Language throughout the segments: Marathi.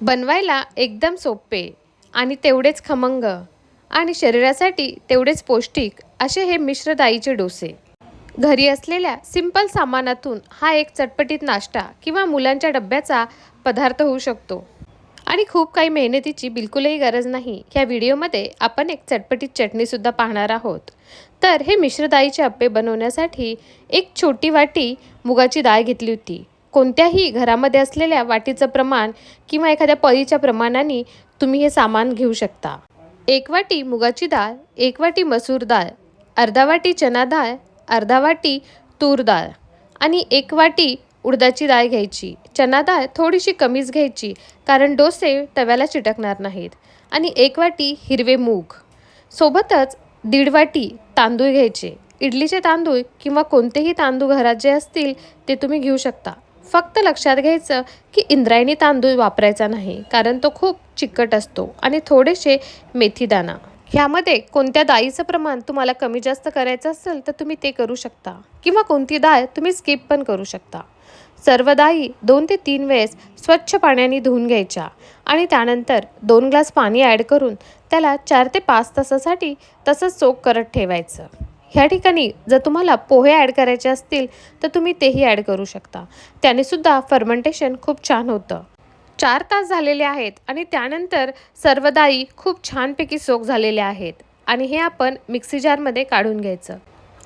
बनवायला एकदम सोपे आणि तेवढेच खमंग आणि शरीरासाठी तेवढेच पौष्टिक असे हे मिश्र डाळीचे डोसे. घरी असलेल्या सिंपल सामानातून हा एक चटपटीत नाश्ता किंवा मुलांच्या डब्याचा पदार्थ होऊ शकतो. आणि खूप काही मेहनतीची बिलकुलही गरज नाही. ह्या व्हिडिओमध्ये आपण एक चटपटीत चटणीसुद्धा पाहणार आहोत. तर हे मिश्र डाळीचे अप्पे बनवण्यासाठी एक छोटी वाटी मुगाची डाळ घेतली होती. कोणत्याही घरामध्ये असलेल्या वाटीचं प्रमाण किंवा एखाद्या पळीच्या प्रमाणाने तुम्ही हे सामान घेऊ शकता. एक वाटी मुगाची डाळ एक वाटी मसूर डाळ अर्धा वाटी चना डाळ अर्धा वाटी तूर डाळ आणि एक वाटी उडदाची डाळ घ्यायची. चना डाळ थोडीशी कमीच घ्यायची कारण डोसे तव्याला चिटकणार नाहीत आणि एक वाटी हिरवे मूग. सोबतच दीड वाटी तांदूळ घ्यायचे. इडलीचे तांदूळ किंवा कोणतेही तांदूळ घरात जे असतील ते तुम्ही घेऊ शकता. फक्त लक्षात घ्यायचं की इंद्रायणी तांदूळ वापरायचा नाही कारण तो खूप चिकट असतो आणि थोडेसे मेथीदाणा ह्यामध्ये कोणत्या डाळीचं प्रमाण तुम्हाला कमी जास्त करायचं असेल तर तुम्ही ते करू शकता. किंवा कोणती डाळ तुम्ही स्किप पण करू शकता. सर्व डाळी दोन ते तीन वेळेस स्वच्छ पाण्याने धुवून घ्यायच्या आणि त्यानंतर दोन ग्लास पाणी ॲड करून त्याला चार ते पाच तासासाठी तसंच सोक करत ठेवायचं. ह्या ठिकाणी जर तुम्हाला पोहे ॲड करायचे असतील तर तुम्ही तेही ॲड करू शकता. त्यानेसुद्धा फर्मेंटेशन खूप छान होतं. चार तास झालेले आहेत आणि त्यानंतर सर्व डाळी खूप छानपैकी सोक झालेल्या आहेत. आणि हे आपण मिक्सी जारमध्ये काढून घ्यायचं.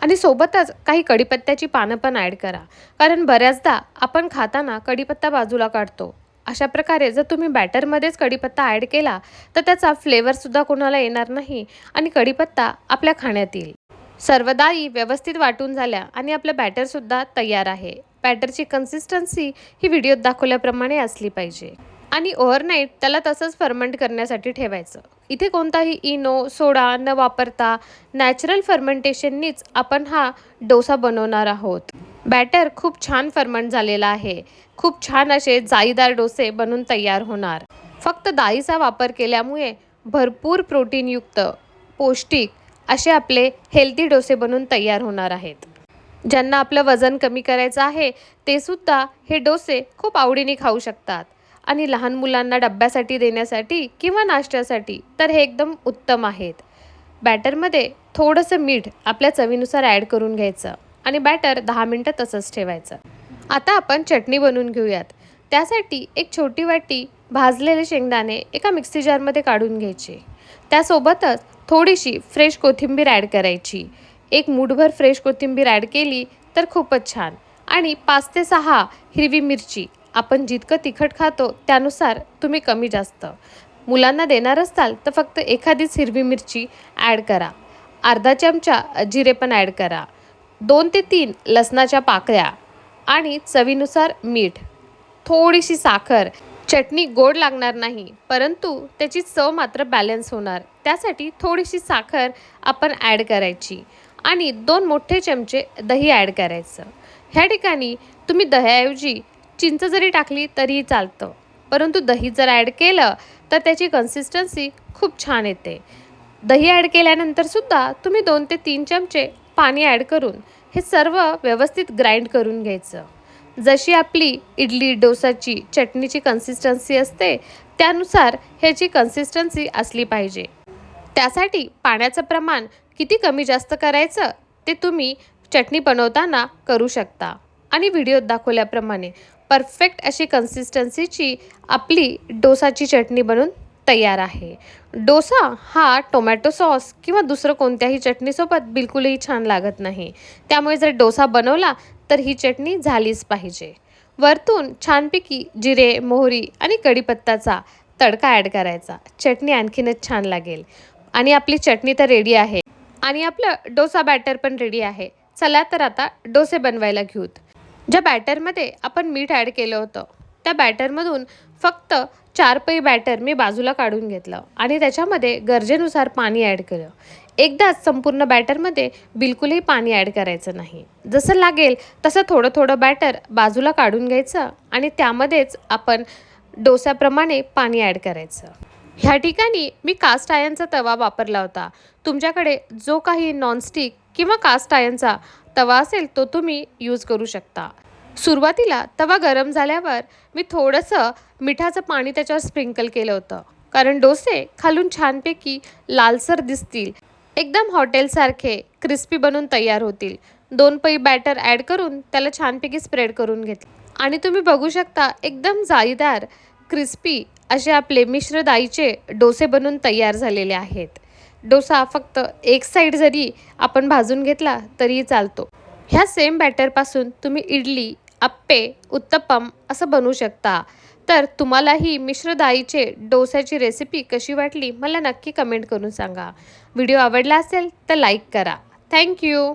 आणि सोबतच काही कढीपत्त्याची पानं पण ॲड करा. कारण बऱ्याचदा आपण खाताना कढीपत्ता बाजूला काढतो. अशा प्रकारे जर तुम्ही बॅटरमध्येच कढीपत्ता ॲड केला तर त्याचा फ्लेवरसुद्धा कोणाला येणार नाही आणि कढीपत्ता आपल्या खाण्यात येईल. सर्व डाळी व्यवस्थित वाटून झाल्या आणि आपलं बॅटरसुद्धा तयार आहे. बॅटरची कन्सिस्टन्सी ही व्हिडिओत दाखवल्याप्रमाणे असली पाहिजे. आणि ओव्हरनाईट त्याला तसंच फर्मंट करण्यासाठी ठेवायचं. इथे कोणताही इनो सोडा न वापरता नॅचरल फर्मेंटेशननीच आपण हा डोसा बनवणार आहोत. बॅटर खूप छान फर्मंट झालेला आहे. खूप छान असे जाळीदार डोसे बनून तयार होणार. फक्त डाळीचा वापर केल्यामुळे भरपूर प्रोटीनयुक्त पौष्टिक असे आपले हेल्दी डोसे बनून तयार होणार आहेत. ज्यांना आपलं वजन कमी करायचं आहे ते सुद्धा हे डोसे खूप आवडीने खाऊ शकतात. आणि लहान मुलांना डब्यासाठी देण्यासाठी किंवा नाश्त्यासाठी तर हे एकदम उत्तम आहेत. बॅटरमध्ये थोडंसं मीठ आपल्या चवीनुसार ॲड करून घ्यायचं आणि बॅटर दहा मिनटं तसंच ठेवायचं. आता आपण चटणी बनवून घेऊयात. त्यासाठी एक छोटी वाटी भाजलेले शेंगदाणे एका मिक्सी जारमध्ये काढून घ्यायचे. त्यासोबतच थोडीशी फ्रेश कोथिंबीर ॲड करायची. एक मूठभर फ्रेश कोथिंबीर ॲड केली तर खूपच छान. आणि पाच ते सहा हिरवी मिरची आपण जितकं तिखट खातो त्यानुसार तुम्ही कमी जास्त. मुलांना देणार असाल तर फक्त एखादीच हिरवी मिरची ॲड करा. अर्धा चमचा जिरे पण ॲड करा. दोन ते तीन लसणाच्या पाकळ्या आणि चवीनुसार मीठ. थोडीशी साखर चटणी गोड लागणार नाही परंतु त्याची चव मात्र बॅलन्स होणार. त्यासाठी थोडीशी साखर आपण ॲड करायची आणि दोन मोठे चमचे दही ॲड करायचं. ह्या ठिकाणी तुम्ही दह्याऐवजी चिंच जरी टाकली तरीही चालतं परंतु दही जर ॲड केलं तर त्याची कन्सिस्टन्सी खूप छान येते. दही ॲड केल्यानंतरसुद्धा तुम्ही दोन ते तीन चमचे पाणी ॲड करून हे सर्व व्यवस्थित ग्राइंड करून घ्यायचं. जशी आपली इडली डोसाची चटणीची कन्सिस्टन्सी असते त्यानुसार ह्याची कन्सिस्टन्सी असली पाहिजे. त्यासाठी पाण्याचं प्रमाण किती कमी जास्त करायचं ते तुम्ही चटणी बनवताना करू शकता. आणि व्हिडिओत दाखवल्याप्रमाणे परफेक्ट अशी कन्सिस्टन्सीची आपली डोसाची चटणी बनून तयार आहे. डोसा हा टोमॅटो सॉस किंवा दुसरं कोणत्याही चटणीसोबत बिलकुलही छान लागत नाही. त्यामुळे जर डोसा बनवला तर ही चटणी झालीच पाहिजे. वरतून छानपैकी जिरे मोहरी आणि कढीपत्ताचा तडका ॲड करायचा. चटणी आणखीनच छान लागेल. आणि आपली चटणी तर रेडी आहे. आणि आपलं डोसा बॅटर पण रेडी आहे. चला तर आता डोसे बनवायला घेऊत. ज्या बॅटरमध्ये आपण मीठ ॲड केलं होतं त्या बॅटरमधून फक्त चार पै बॅटर मी बाजूला काढून घेतलं आणि त्याच्यामध्ये गरजेनुसार पाणी ॲड केलं. एकदाच संपूर्ण बॅटरमध्ये बिलकुलही पाणी ॲड करायचं नाही. जसं लागेल तसं थोडं थोडं बॅटर बाजूला काढून घ्यायचं आणि त्यामध्येच आपण डोस्याप्रमाणे पाणी ॲड करायचं. ह्या ठिकाणी मी कास्ट आयनचा तवा वापरला होता. तुमच्याकडे जो काही नॉनस्टिक किंवा कास्ट आयनचा तवा असेल तो तुम्ही यूज करू शकता. सुरुवातीला तवा गरम झाल्यावर मी थोडंसं मिठाचं पाणी त्याच्यावर स्प्रिंकल केलं होतं. कारण डोसे खालून छानपैकी लालसर दिसतील. एकदम हॉटेलसारखे क्रिस्पी बनून तयार होतील. दोन पै बॅटर ॲड करून त्याला छानपैकी स्प्रेड करून घेतलं. आणि तुम्ही बघू शकता एकदम जाळीदार क्रिस्पी असे आपले मिश्र डोसे बनून तयार झालेले आहेत. डोसा फक्त एक साईड जरी आपण भाजून घेतला तरीही चालतो. ह्या सेम बॅटरपासून तुम्ही इडली आप्पे उत्तप्पम असं बनवू शकता. तर तुम्हाला ही मिश्र डाळीचे डोस्याची रेसिपी कशी वाटली मला नक्की कमेंट करून सांगा. व्हिडिओ आवडला असेल तर लाईक करा. थँक्यू